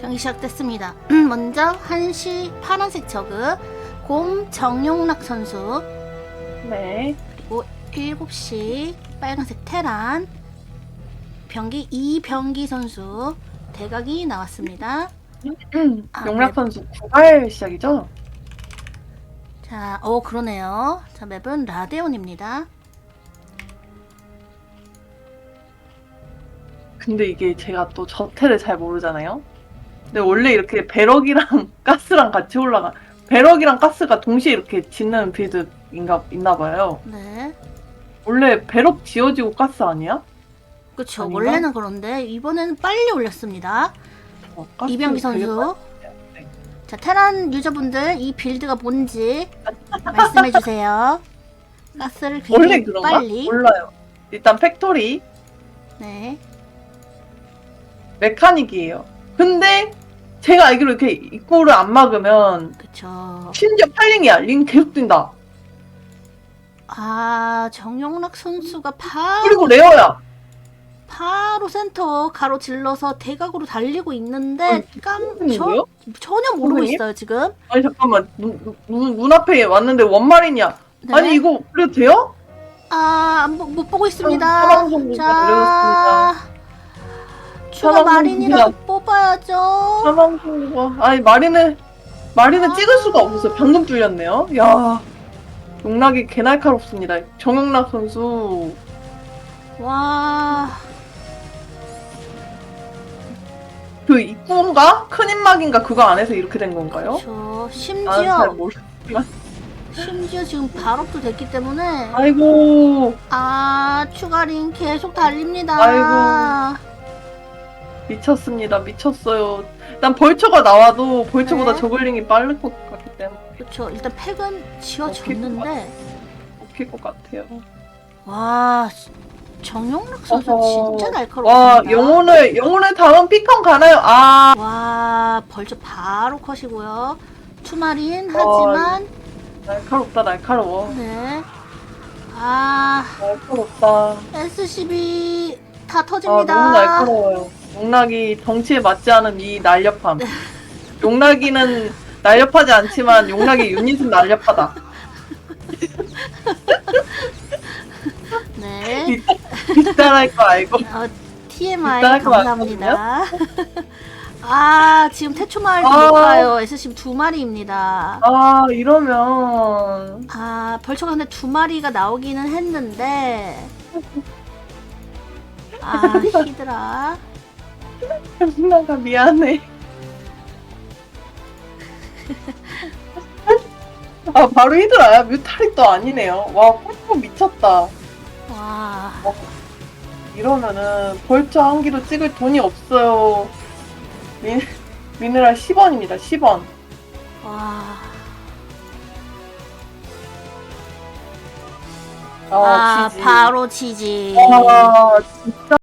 경기 시작됐습니다. 먼저 1시 파란색 저그 곰 정용락 선수 네. 그리고 7시 빨간색 테란 병기 이병기 선수 대각이 나왔습니다. 아, 용락 네. 선수 9할 시작이죠? 자, 어 그러네요. 자, 맵은 라데온입니다. 근데 이게 제가 또 저태를 잘 모르잖아요. 근데 원래 이렇게 배럭이랑 가스랑 같이 올라가. 배럭이랑 가스가 동시에 이렇게 짓는 빌드인가 있나 봐요. 네. 원래 배럭 지어지고 가스 아니야? 그렇죠. 아닌가? 원래는 그런데 이번에는 빨리 올렸습니다. 어, 가스 이병기 되게 선수. 네. 자, 테란 유저분들 이 빌드가 뭔지 말씀해 주세요. 가스를 원래 굉장히 그런가? 빨리. 몰라요. 일단 팩토리 네. 메카닉이에요. 근데 제가 알기로 이렇게 입구를 안 막으면 그쵸. 심지어 팔링이야. 링 계속 뛴다. 아, 정용락 선수가 바로, 그리고 레어야. 바로 센터 가로질러서 대각으로 달리고 있는데, 깜, 저? 전혀 모르고 선생님? 있어요, 지금. 아니 잠깐만 눈, 눈, 눈 앞에 왔는데 원마린이야. 네. 아니 이거 그래도 돼요? 아, 안 보- 못 보고 있습니다. 추가 사망선고가. 마린이라도 뽑 아야죠. 사망 선고가 아니 마린을 마린을 아. 찍을 수가 없었어요. 방금 뚫렸네요. 야 용락이 개 날카롭습니다. 정용락 선수 와, 그 입구인가 큰 입막인가 그거 안에서 이렇게 된 건가요? 저 나는 잘 심지어 모르. 심지어 지금 발업도 됐기 때문에 아이고 아 추가링 계속 달립니다. 아이고. 미쳤습니다. 미쳤어요. 일단 벌처가 나와도 벌처보다 네. 저글링이 빠를 것 같기 때문에 그렇죠. 일단 팩은 지워졌는데 웃길 것 같아요. 와 정용락 선수 어허. 진짜 날카롭습니다. 와 영혼을 영혼을 다음 피컨 가나요? 아 와 벌써 바로 컷이고요. 투마린 어, 하지만 날카롭다 날카로워 네. 아 날카롭다. SCB 다 아 터집니다. 너무 날카로워요. 용락이 덩치에 맞지 않은 이 날렵함. 용락이는 날렵하지 않지만 용락의 유닛은 날렵하다. 네. 빗단할 거 알고. 어, TMI 할거 감사합니다. 아 지금 태초 마을도 아. 못 가요. SCB 두 마리입니다. 아 이러면 아 벌처가 근데 두 마리가 나오기는 했는데 아 히드라 용락아 미안해. 아 바로 히드라야 뮤탈이 또 아니네요. 와 폴포 미쳤다. 와 이러면은 벌처 한 기도 찍을 돈이 없어요. 미, 미네랄 10원입니다. 10원. 와. 아, 아, 지지. 바로 지지. 와, 진짜